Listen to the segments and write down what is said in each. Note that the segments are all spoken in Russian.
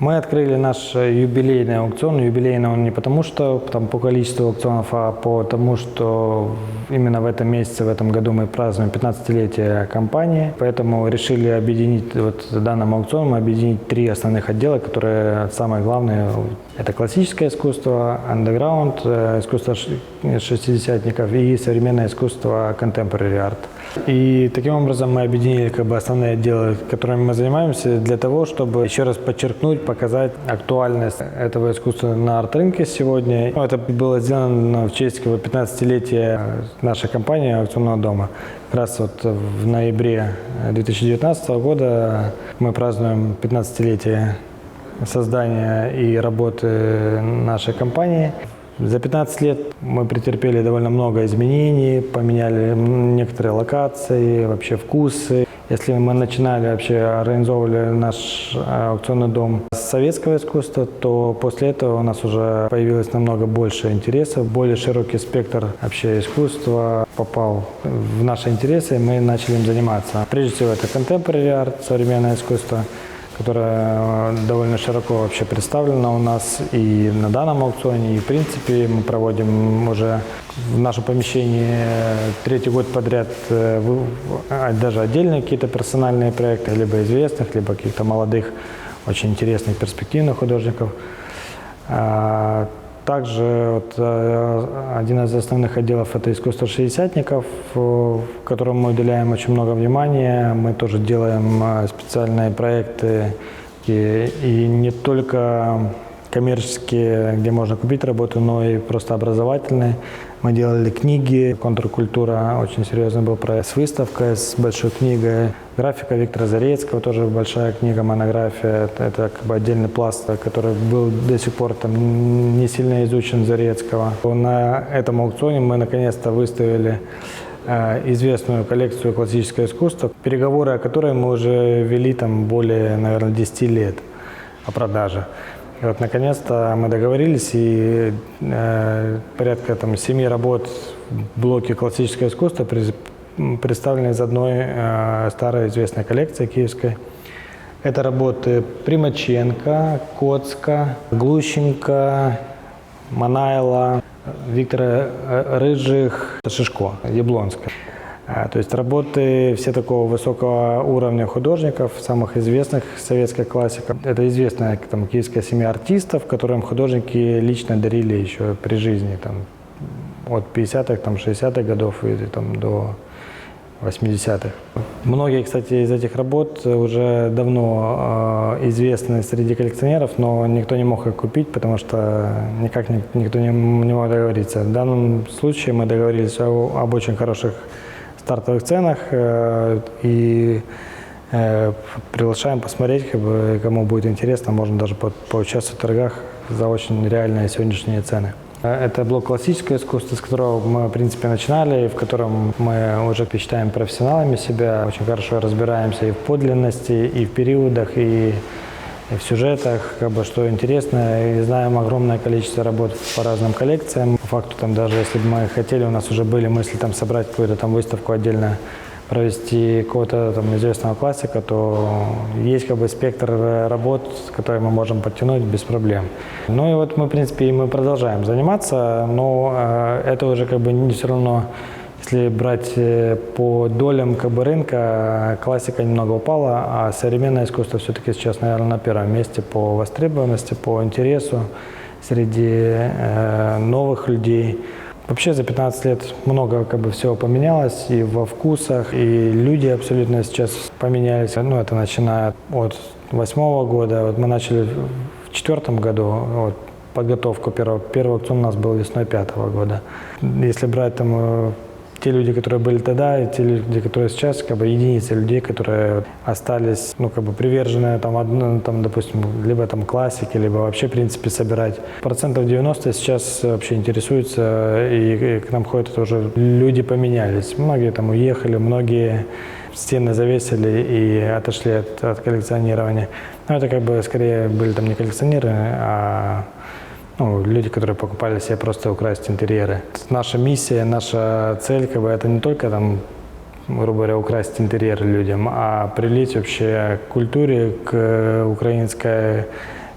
Мы открыли наш юбилейный аукцион. Юбилейный он не потому, что там по количеству аукционов, а потому, что именно в этом месяце, в этом году мы празднуем 15-летие компании. Поэтому решили объединить вот данным аукционом, объединить три основных отдела, которые самые главные. Это классическое искусство, андеграунд, э, искусство шестидесятников и современное искусство contemporary art. И таким образом мы объединили как бы основные отделы, которыми мы занимаемся, для того, чтобы еще раз подчеркнуть, показать актуальность этого искусства на арт-рынке сегодня. Это было сделано в честь как бы, 15-летия нашей компании аукционного дома. Как раз вот в ноябре 2019 года мы празднуем 15-летие создания и работы нашей компании. За 15 лет мы претерпели довольно много изменений, поменяли некоторые локации, вообще вкусы. Если мы начинали вообще организовывали наш э, аукционный дом с советского искусства, то после этого у нас уже появилось намного больше интересов, более широкий спектр вообще искусства попал в наши интересы, и мы начали им заниматься. Прежде всего это contemporary art, современное искусство, которая э, довольно широко вообще представлена у нас и на данном аукционе, и в принципе мы проводим уже в нашем помещении третий год подряд э, а, даже отдельные какие-то персональные проекты, либо известных, либо каких-то молодых, очень интересных, перспективных художников. Также вот, э, один из основных отделов – это искусство шестидесятников, э, которому мы уделяем очень много внимания. Мы тоже делаем э, специальные проекты и, и не только коммерческие, где можно купить работу, но и просто образовательные. Мы делали книги, контркультура, очень серьезный был проект с выставкой, с большой книгой. Графика Виктора Зарецкого, тоже большая книга, монография. Это, это как бы отдельный пласт, который был до сих пор там не сильно изучен Зарецкого. На этом аукционе мы наконец-то выставили э, известную коллекцию классического искусства, переговоры о которой мы уже вели там более, наверное, 10 лет о продаже. И вот наконец-то мы договорились, и э, порядка там семи работ в блоке классического искусства през- м, представлены из одной э, старой известной коллекции киевской. Это работы Примаченко, Коцка, Глущенко, Манайла, Виктора э, Рыжих, Шишко, Яблонска. А, То есть работы все такого высокого уровня художников, самых известных советских классиков. Это известная там, киевская семья артистов, которым художники лично дарили еще при жизни, там, от 50-х, там, 60-х годов и там, до 80-х. Многие, кстати, из этих работ уже давно э, известны среди коллекционеров, но никто не мог их купить, потому что никак ни- никто не, не мог договориться. В данном случае мы договорились о- об очень хороших стартовых ценах э, и э, приглашаем посмотреть, как бы, кому будет интересно, можно даже по- поучаствовать в торгах за очень реальные сегодняшние цены. Э, Это блок классического искусства, с которого мы, в принципе, начинали, и в котором мы уже считаем профессионалами себя, очень хорошо разбираемся и в подлинности, и в периодах, и в сюжетах, как бы, что интересно, и знаем огромное количество работ по разным коллекциям. По факту, там, даже если бы мы хотели, у нас уже были мысли там, собрать какую-то там выставку отдельно, провести какого-то там известного классика, то есть как бы спектр э, работ, которые мы можем подтянуть без проблем. Ну и вот мы, в принципе, и мы продолжаем заниматься, но э, это уже как бы не все равно, если брать э, по долям как бы рынка, классика немного упала, а современное искусство все-таки сейчас, наверное, на первом месте по востребованности, по интересу среди э, новых людей. Вообще за 15 лет много как бы всего поменялось и во вкусах, и люди абсолютно сейчас поменялись. Ну, это начиная от восьмого года. Вот мы начали в четвертом году вот, подготовку первого. Первый аукцион у нас был весной пятого года. Если брать там э, те люди, которые были тогда, и те люди, которые сейчас, как бы единицы людей, которые остались, ну, как бы привержены, там, одно, там, допустим, либо там классики, либо вообще, в принципе, собирать. Процентов 90 сейчас вообще интересуются, и, и к нам ходят тоже люди поменялись. Многие там уехали, многие стены завесили и отошли от, от коллекционирования. Но это как бы скорее были там не коллекционеры, а ну, люди, которые покупали себе просто украсть интерьеры. Наша миссия, наша цель, как бы, это не только там, грубо говоря, украсть интерьер людям, а привлечь вообще к культуре, к украинской э,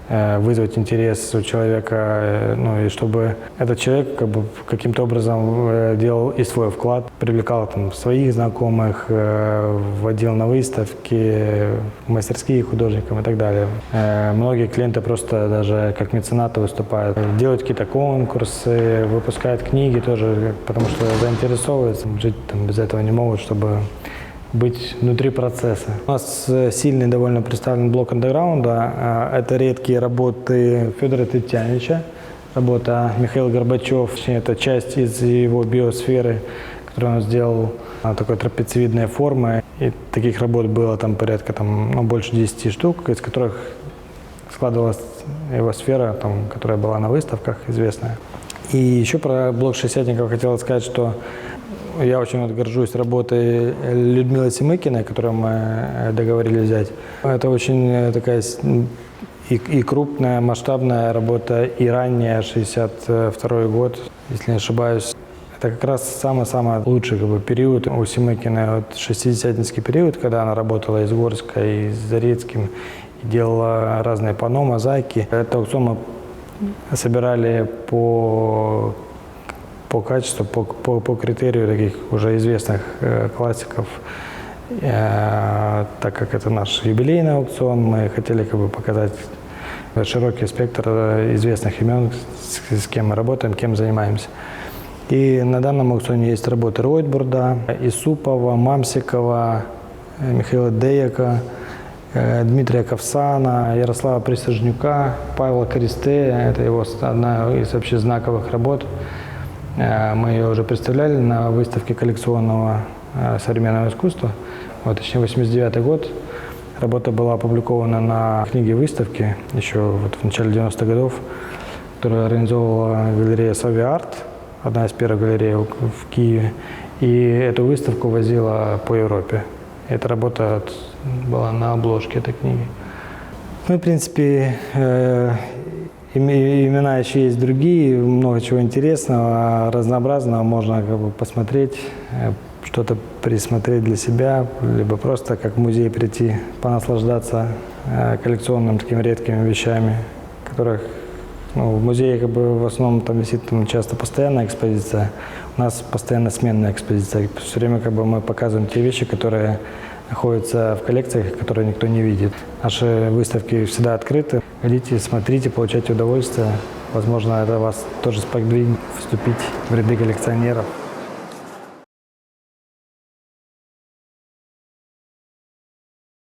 вызвать интерес у человека, э, ну и чтобы этот человек как бы каким-то образом э, делал и свой вклад, привлекал там своих знакомых, э, вводил на выставки, мастерские художникам и так далее. Э, Многие клиенты просто даже как меценаты выступают, делают какие-то конкурсы, выпускают книги тоже, потому что заинтересовываются, жить там без этого не могут, чтобы быть внутри процесса. У нас э, сильный довольно представлен блок андеграунда. Э, Это редкие работы Федора Тетянича, работа Михаил Горбачев, это часть из его биосферы, которую он сделал а, такой трапециевидной формы. И таких работ было там порядка там, ну, больше 10 штук, из которых складывалась его сфера, там, которая была на выставках, известная. И еще про блок шестидесятников хотел сказать, что я очень горжусь работой Людмилы Семыкиной, которую мы э, договорились взять. Это очень э, такая и, и крупная, масштабная работа, и ранняя, 62 год, если не ошибаюсь. Это как раз самый-самый лучший как бы, период у Семыкиной, вот шестидесятнический период, когда она работала и с Горской, и с Зарецким, и делала разные панно, мозаики. Это аукцион мы собирали по по качеству, по, по, по критерию таких уже известных э, классиков. Э, так как это наш юбилейный аукцион, мы хотели как бы показать широкий спектр э, известных имен, с, с кем мы работаем, кем занимаемся. И на данном аукционе есть работы Ройтбурда, Исупова, Мамсикова, э, Михаила Деяка, э, Дмитрия Ковсана, Ярослава Присяжнюка, Павла Користея. Это его одна из вообще знаковых работ. Э, Мы ее уже представляли на выставке коллекционного э, современного искусства. Вот, точнее, 89 год. Работа была опубликована на книге выставки еще вот в начале 90-х годов, которую организовывала галерея Сови Арт, одна из первых галерей в Киеве. И эту выставку возила по Европе. Эта работа была на обложке этой книги. Ну, в принципе, э, имена еще есть другие, много чего интересного, разнообразного, можно как бы посмотреть, э, что-то присмотреть для себя, либо просто как в музей прийти, понаслаждаться э, коллекционными такими редкими вещами, которых ну, в музее как бы в основном там висит там, часто постоянная экспозиция, у нас постоянно сменная экспозиция. Все время как бы мы показываем те вещи, которые находятся в коллекциях, которые никто не видит. Наши выставки всегда открыты. Ходите, смотрите, получайте удовольствие. Возможно, это вас тоже сподвигнет вступить в ряды коллекционеров.